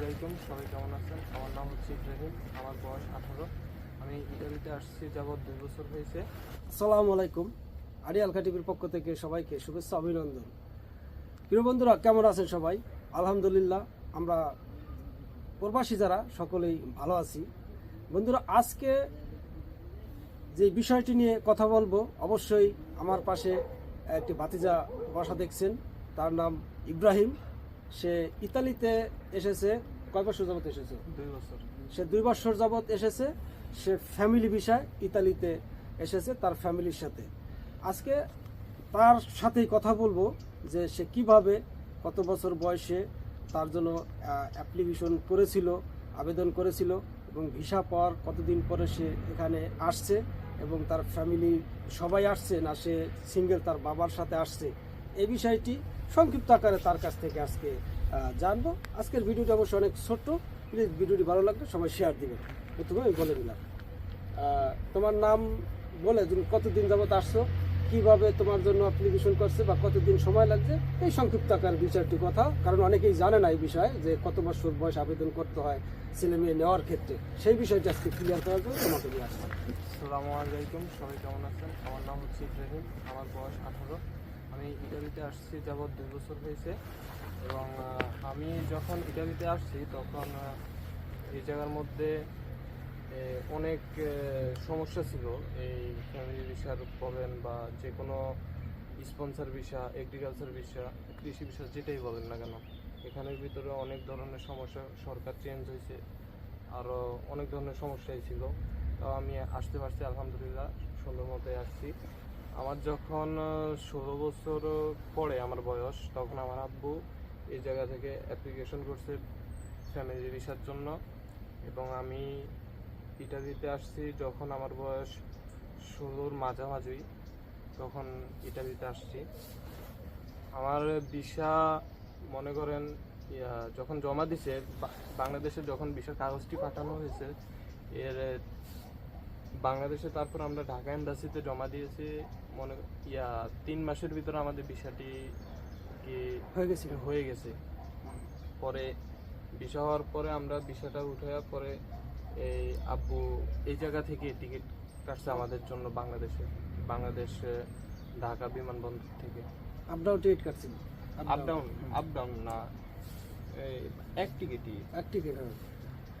আলাইকুম, সবাই কেমন আছেন? আমার নাম হচ্ছে ইব্রাহিম, আমার বয়স আঠারো। আমি ইটালিতে আসছি, যাবৎ দুই বছর হয়েছে। আসসালামু আলাইকুম আরিয়ালকা টিভির পক্ষ থেকে সবাইকে শুভেচ্ছা, অভিনন্দন। প্রিয় বন্ধুরা, কেমন আছেন সবাই? আলহামদুলিল্লাহ, আমরা প্রবাসী যারা, সকলেই ভালো আছি। বন্ধুরা, আজকে যে বিষয়টি নিয়ে কথা বলব, অবশ্যই আমার পাশে একটি ভাতিজা বসা দেখছেন। তার নাম ইব্রাহিম। সে ইতালিতে এসেছে কয় বছর যাবত এসেছে? দুই বছর। সে দুই বছর যাবত এসেছে সে ফ্যামিলি বিষয় ইতালিতে এসেছে তার ফ্যামিলির সাথে। আজকে তার সাথেই কথা বলব যে সে কীভাবে কত বছর বয়সে তার জন্য অ্যাপ্লিকেশন করেছিল আবেদন করেছিল এবং ভিসা পাওয়ার কতদিন পরে সে এখানে আসছে এবং তার ফ্যামিলি সবাই আসছে না সে সিঙ্গেল তার বাবার সাথে আসছে। এই বিষয়টি সংক্ষিপ্ত আকারে তার কাছ থেকে আজকে জানব। আজকের ভিডিওটা অবশ্য অনেক ছোট্ট। প্লিজ ভিডিওটি ভালো লাগলে সবাই শেয়ার দিবেন। প্রথমে আমি বলে দিলাম তোমার নাম বলে তুমি কতদিন যাবত আসছো, কীভাবে তোমার জন্য অ্যাপ্লিকেশন করছে বা কতদিন সময় লাগছে, এই সংক্ষিপ্ত আকার দু চারটি কথা। কারণ অনেকেই জানে না এই বিষয়ে যে কত বছর বয়স আবেদন করতে হয় ছেলে মেয়ে নেওয়ার ক্ষেত্রে। সেই বিষয়টা আজকে ক্লিয়ার করার জন্য তোমাকে নিয়ে আসছি। আসসালামু আলাইকুম, সবাই কেমন আছেন? আমার নাম হচ্ছে ইব্রাহিম, আমার বয়স আঠারো। আমি ইটালিতে আসছি যাবৎ দুই বছর হয়েছে এবং আমি যখন ইটালিতে আসছি তখন এই জায়গার মধ্যে অনেক সমস্যা ছিল। এই ফ্যামিলি ভিসার বলেন বা যে কোনো স্পন্সর ভিসা এগ্রিকালচার ভিসা কৃষি ভিসা যেটাই বলেন না কেন, এখানের ভিতরে অনেক ধরনের সমস্যা, সরকার চেঞ্জ হয়েছে আরও অনেক ধরনের সমস্যাই ছিল। তাও আমি আসতে পারছি, আলহামদুলিল্লাহ, সুন্দর মতোই আসছি। আমার যখন ষোলো বছর পরে আমার বয়স, তখন আমার আব্বু এই জায়গা থেকে অ্যাপ্লিকেশন করছে ফ্যামিলি ভিসার জন্য। এবং আমি ইটালিতে আসছি যখন আমার বয়স ষোলোর মাঝামাঝি, তখন ইটালিতে আসছি। আমার ভিসা মনে করেন যখন জমা দিছে বাংলাদেশে যখন ভিসার কাগজটি পাঠানো হয়েছে, এর, বাংলাদেশে তারপর আমরা ঢাকা এম্বাসিতে জমা দিয়েছি। মনে ইয়া তিন মাসের ভিতরে আমাদের বিষয়টি কি হয়ে গেছিল হয়ে গেছে। পরে বিষয় হওয়ার পরে আমরা ভিসাটা উঠে পরে এই আব্বু এই জায়গা থেকে টিকিট কাটছে আমাদের জন্য বাংলাদেশে বাংলাদেশ ঢাকা বিমানবন্দর থেকে। আপডাউন টিকিট কাটছিল আপ ডাউন আপ ডাউন না এই এক টিকিটই। এক টিকিট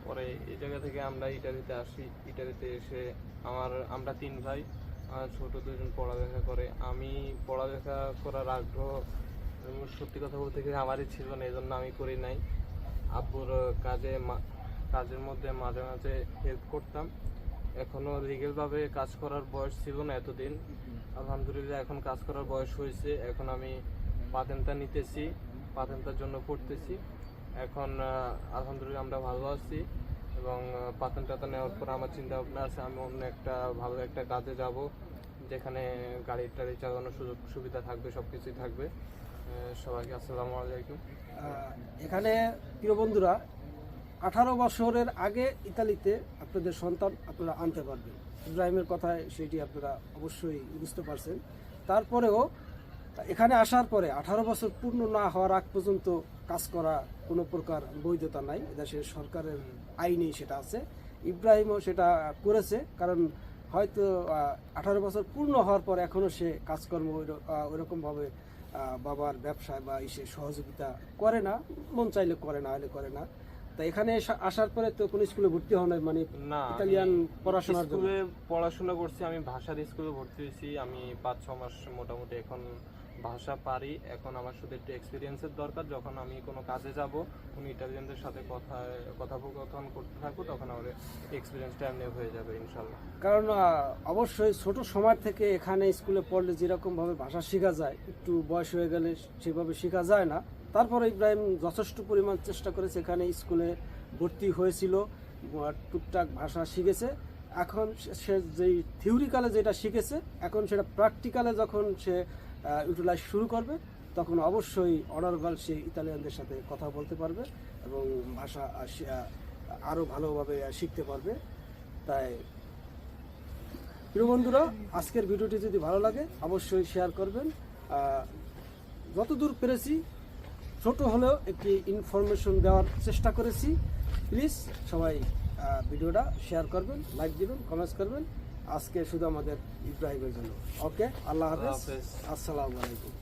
পরে এই জায়গা থেকে আমরা ইটালিতে আসি ইটালিতে এসে আমার আমরা তিন ভাই ছোট দুজন পড়ালেখা করে। আমি পড়ালেখা করার আগ্রহ সত্যি কথা বলতে গেলে আমারই ছিল না এই জন্য আমি করি নাই। আব্বুর কাজে কাজের মধ্যে মাঝে মাঝে হেল্প করতাম। এখনও লিগেল ভাবে কাজ করার বয়স ছিল না এতদিন। আলহামদুলিল্লাহ এখন কাজ করার বয়স হয়েছে। এখন আমি পাতেনটা নিতেছি পাতেনটার জন্য পড়তেছি। এখন আলহামদুলিল্লাহ আমরা ভালো আছি। এবং পাতেন টাতা নেওয়ার পর আমার চিন্তা ভাবনা আছে, আমি অন্য একটা ভালো একটা কাজে যাব, যেখানে গাড়ি টাড়ি চালানোর সুযোগ, সুবিধা থাকবে সব কিছুই থাকবে সবাইকে আসসালামু আলাইকুম। এখানে প্রিয় বন্ধুরা, আঠারো বছরের আগে ইতালিতে আপনাদের সন্তান আপনারা আনতে পারবেন। ইব্রাহিমের কথায় সেটি আপনারা অবশ্যই বুঝতে পারছেন। তারপরেও, এখানে আসার পরে আঠারো বছর পূর্ণ না হওয়ার আগ পর্যন্ত কাজ করা কোনো প্রকার বৈধতা নাই। দেশের সরকারের আইনেই সেটা আছে। ইব্রাহিমও সেটা করেছে কারণ হয়তো আঠারো বছর পূর্ণ হওয়ার পর এখনও সে কাজকর্ম ওইরকমভাবে বাবার ব্যবসায় বা ইসে সহযোগিতা করে না মন চাইলে করে না হলে করে না। তা এখানে আসার পরে তো কোনো স্কুলে ভর্তি হওয়া নাই মানে না ইতালিয়ান পড়াশোনার স্কুলে পড়াশোনা করছি আমি ভাষার স্কুলে ভর্তি হয়েছি। আমি পাঁচ ছ মাস মোটামুটি এখন ভাষা পারি। এখন আমার শুধু একটু এক্সপিরিয়েন্সের দরকার। যখন আমি কোনো কাজে যাব, কোনো ইটালিয়ানদের সাথে কথা কথোপকথন করতে থাকব, তখন আমার এক্সপিরিয়েন্সটা এমনি হয়ে যাবে, ইনশাল্লাহ। কারণ অবশ্যই ছোট সময় থেকে এখানে স্কুলে পড়লে যেরকমভাবে ভাষা শেখা যায়, একটু বয়স হয়ে গেলে সেভাবে শেখা যায় না। তারপরে ইব্রাহিম যথেষ্ট পরিমাণ চেষ্টা করেছে এখানে স্কুলে ভর্তি হয়েছিল টুকটাক ভাষা শিখেছে। এখন সে- সে যেই থিওরিক্যালে যেটা শিখেছে, এখন সেটা প্র্যাকটিক্যালে যখন সে ইউটিলাইজ শুরু করবে, তখন অবশ্যই অনার্বাল সে ইতালিয়ানদের সাথে কথা বলতে পারবে এবং ভাষা শি- ভালোভাবে শিখতে পারবে। তাই প্রিয় বন্ধুরা, আজকের ভিডিওটি যদি ভালো লাগে, অবশ্যই শেয়ার করবেন। যতদূর পেরেছি, ছোট হলেও একটি ইনফরমেশন দেওয়ার চেষ্টা করেছি। প্লিজ সবাই ভিডিওটা শেয়ার করবেন, লাইক দিবেন, কমেন্টস করবেন। আজকে শুধু আমাদের ইব্রাহিমের জন্য। ওকে আল্লাহ হাফেজ। আসসালামু আলাইকুম।